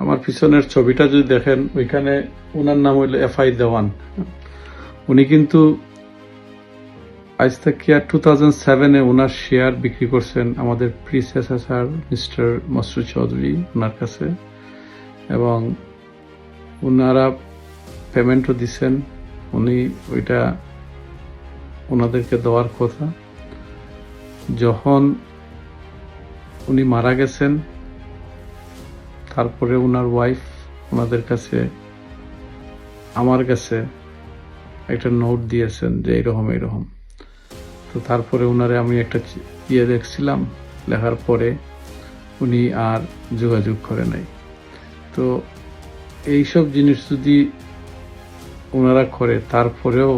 আমার পিছনের ছবিটা যদি দেখেন, ওইখানে ওনার নাম হইল এফ আই দেওয়ান। উনি কিন্তু আজ থেকে আর টু থাউজেন্ড সেভেনে ওনার শেয়ার বিক্রি করছেন আমাদের প্রিসেসার মিস্টার মসরুদ চৌধুরী ওনার কাছে। এবং ওনারা পেমেন্টও দিছেন উনি ওইটা ওনাদেরকে দেওয়ার কথা। যখন উনি মারা গেছেন তারপরে ওনার ওয়াইফ ওনাদের কাছে, আমার কাছে একটা নোট দিয়েছেন যে এরকম এরকম। তো তারপরে ওনারে আমি একটা ইয়ে দেখছিলাম, লেখার পরে উনি আর যোগাযোগ করে নাই। তো এইসব জিনিস যদি ওনারা করে, তারপরেও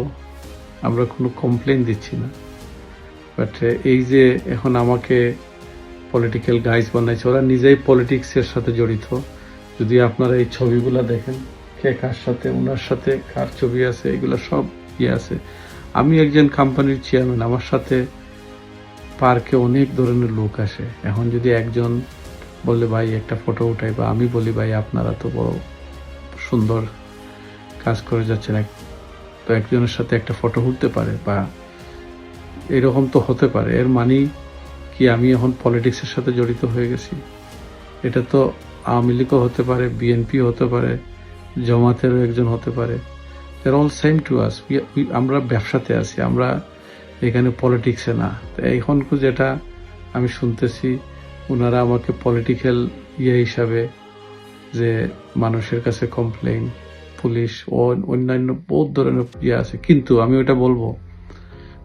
আমরা কোনো কমপ্লেন দিচ্ছি না। বাট এই যে এখন আমাকে পলিটিক্যাল গাইজ বানাইছে, ওরা নিজেই পলিটিক্সের সাথে জড়িত। যদি আপনারা এই ছবিগুলো দেখেন, কে কার সাথে ওনার সাথে কার ছবি আছে, এগুলো সব ইয়ে আছে। আমি একজন কোম্পানির চেয়ারম্যান আমার সাথে পার্কে অনেক ধরনের লোক আসে। এখন যদি একজন বলে, ভাই, একটা ফটো উঠাই বা আমি বলি, ভাই, আপনারা তো বড় সুন্দর কাজ করে যাচ্ছেন। এক- তো একজনের সাথে একটা ফটো উঠতে পারে, বা এরকম তো হতে পারে। এর মানে কি আমি এখন পলিটিক্সের সাথে জড়িত হয়ে গেছি? এটা তো আওয়ামী লীগও হতে পারে বিএনপি হতে পারে, জমাতেরও একজন হতে পারে। There all same to us আমরা ব্যবসাতে আছি, আমরা এখানে পলিটিক্সে না। তো এখন যেটা আমি শুনতেছি ওনারা আমাকে পলিটিক্যাল ইয়ে হিসাবে যে মানুষের কাছে কমপ্লেন পুলিশ ও অন্যান্য বহুত ধরনের ইয়ে আছে। কিন্তু আমি ওটা বলব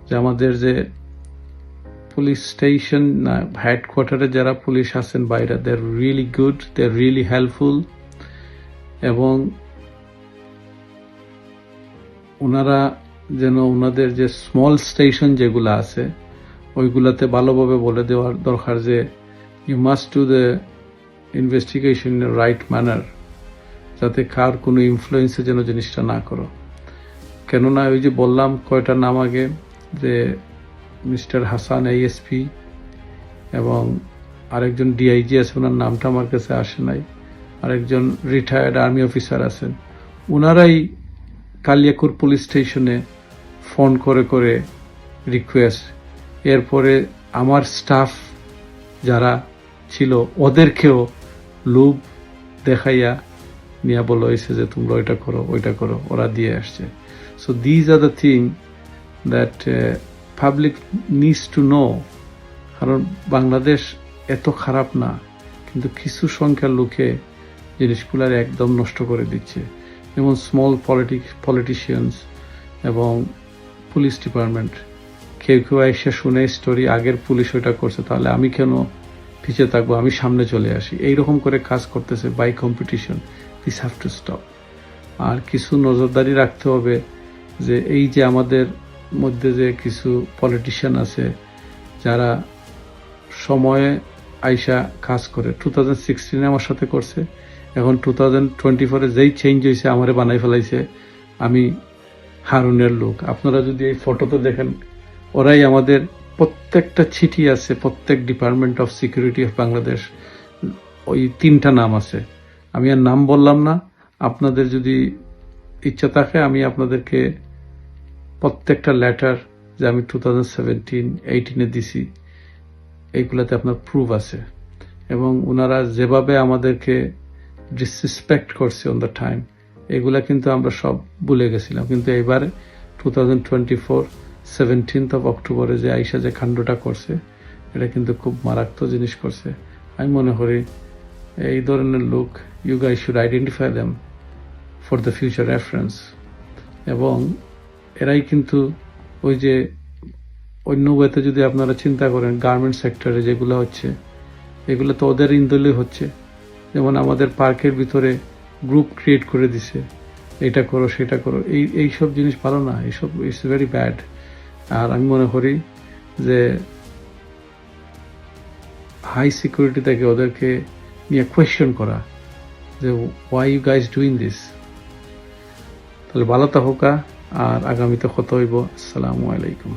যে আমাদের যে পুলিশ স্টেশন হেডকোয়ার্টারে যারা পুলিশ আছেন বাইরে they are really good they are really helpful এবং ওনারা যেন ওনাদের যে স্মল স্টেশন যেগুলো আছে, ওইগুলাতে ভালোভাবে বলে দেওয়ার দরকার যে you must do the investigation in right manner যাতে কার কোনো ইনফ্লুয়েন্সে যেন জিনিসটা না করো। কেননা ওই যে বললাম কয়টা নাম আগে, যে মিস্টার হাসান আইএসপি এবং আরেকজন ডিআইজি আছে, ওনার নামটা আমার কাছে আসে নাই। আরেকজন রিটায়ার্ড আর্মি অফিসার আছেন। ওনারাই কালিয়াকুর পুলিশ স্টেশনে ফোন করে করে রিকোয়েস্ট এরপরে আমার স্টাফ যারা ছিল, ওদেরকেও লোভ দেখাইয়া নিয়ে বলো হয়েছে যে, তোমরা ওইটা করো ওইটা করো, ওরা দিয়ে আসছে। So these are the thing that public needs to know কারণ বাংলাদেশ এত খারাপ না, কিন্তু কিছু সংখ্যার লোকে জিনিসগুলার একদম নষ্ট করে দিচ্ছে। যেমন স্মল পলিটিক পলিটিশিয়ানস এবং পুলিশ ডিপার্টমেন্ট কেউ কেউ এসে শুনে স্টোরি আগের পুলিশ ওইটা করছে, তাহলে আমি কেন পিছিয়ে থাকব? আমি সামনে চলে আসি। এইরকম করে কাজ করতেছে by competition this have to stop আর কিছু নজরদারি রাখতে হবে যে এই যে আমাদের মধ্যে যে কিছু পলিটিশিয়ান আছে, যারা সময়ে আইসা কাজ করে। টু থাউজেন্ড সিক্সটিনে আমার সাথে করছে। এখন টু থাউজেন্ড টোয়েন্টি ফোরে যেই চেঞ্জ হয়েছে আমারে বানাই ফেলাইছে, আমি হারুনের লোক। আপনারা যদি এই ফটোতে দেখেন, ওরাই আমাদের প্রত্যেকটা চিঠি আছে, প্রত্যেক department of security of Bangladesh ওই তিনটা নাম আছে। আমি আর নাম বললাম না। আপনাদের যদি ইচ্ছা থাকে, আমি আপনাদেরকে প্রত্যেকটা লেটার যে আমি টু থাউজেন্ড সেভেন্টিন এইটিনে দিছি, এইগুলাতে আপনার প্রুফ আছে। এবং ওনারা যেভাবে আমাদেরকে ডিসরেসপেক্ট করছে অন দ্য টাইম এগুলা কিন্তু আমরা সব ভুলে গেছিলাম। কিন্তু এবার two thousand twenty four seventeenth of অক্টোবরে যে আইসা যে কাণ্ডটা করছে, এটা কিন্তু খুব মারাত্মক জিনিস করছে। আমি মনে করি এই ধরনের লোক you guy should identify them for the future reference এবং এরাই কিন্তু ওই যে অন্য ওয়েতে যদি আপনারা চিন্তা করেন গার্মেন্ট সেক্টরে যেগুলো হচ্ছে, এগুলো তো ওদের ইন্দলে হচ্ছে। যেমন আমাদের পার্কের ভিতরে গ্রুপ ক্রিয়েট করে দিছে, এটা করো, সেটা করো, এই এই সব জিনিস ভালো না এইসব ইটস ভেরি ব্যাড আর আমি মনে করি যে হাই সিকিউরিটি থেকে ওদেরকে নিয়ে কোয়েশ্চেন করা, যে why you guys doing this তাহলে ভালো থাকুকা আর আগামীতে কত হইব। আসসালামু আলাইকুম।